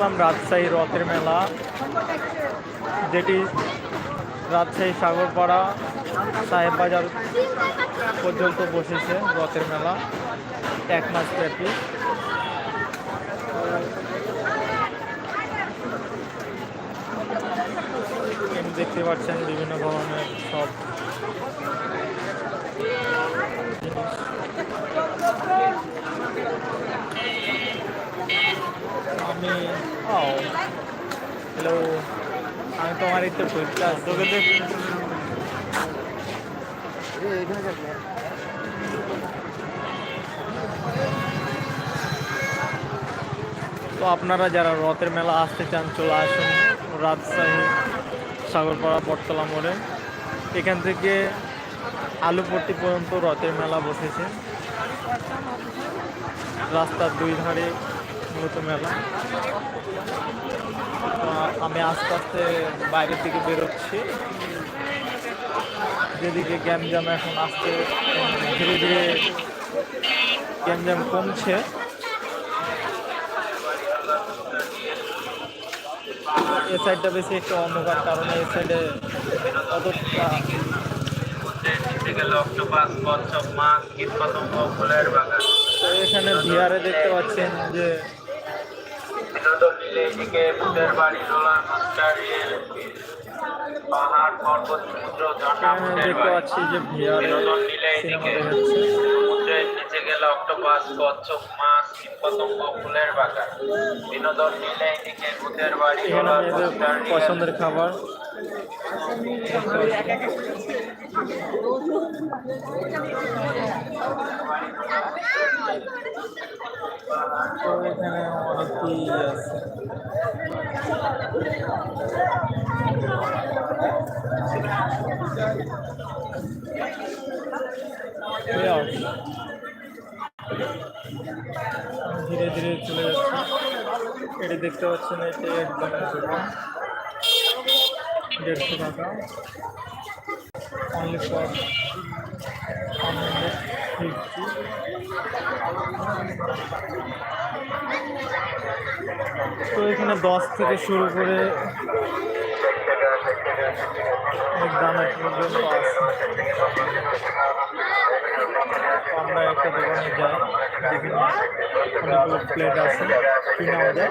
রাজশাহী রথের মেলা, যেটি রাজশাহী সাগরপাড়া সাহেব বাজার পর্যন্ত বসেছে রথের মেলা, এক মাস ব্যাপী। দেখতে পাচ্ছেন বিভিন্ন ধরনের সব ও হ্যালো আমি তোমার একটু পরীক্ষা তোকে দেখ তো আপনারা যারা রথের মেলা আসতে চান, চলে আসুন রাজশাহী সাগরপাড়া বটতলা মোড়ে। এখান থেকে আলুপট্টি পর্যন্ত রথের মেলা বসেছে। রাস্তার দুই ধারে মূলত মেলা। আমি আস্তে আস্তে বাইরের দিকে বেরোচ্ছি। যেদিকে গ্যামজাম এখন আসতে ধীরে ধীরে গ্যামজাম কমছে। এ সাইডটা বেশি একটু অন্ধকার, কারণে এই সাইডে অতটা এখানে বিহারে দেখতে পাচ্ছেন যে এদিকে ভূতের বাড়ি রোলার মাস্টার পাহাড় পর্বত সমুদ্র ঝর্ণা ভূতের বাড়ি। এদিকে সমুদ্রের নিচে গেলে অক্টোপাস কচ্ছপ মাছ কীটপতঙ্গ ফুলের বাগান। বিনোদন নিলে এদিকে ভূতের বাড়ি পছন্দের খাবার। তো এখানে অনেকই আছে। ধীরে ধীরে চলে যাচ্ছে। এটি দেখতে পাচ্ছেন, এটি একদম দেড়শো টাকা। অনলি ফর তো এখানে দশ থেকে শুরু করে দামের পর্যন্ত আমরা একটা দোকানে যাই অনেকগুলো প্লেট আছে, কিনা যায়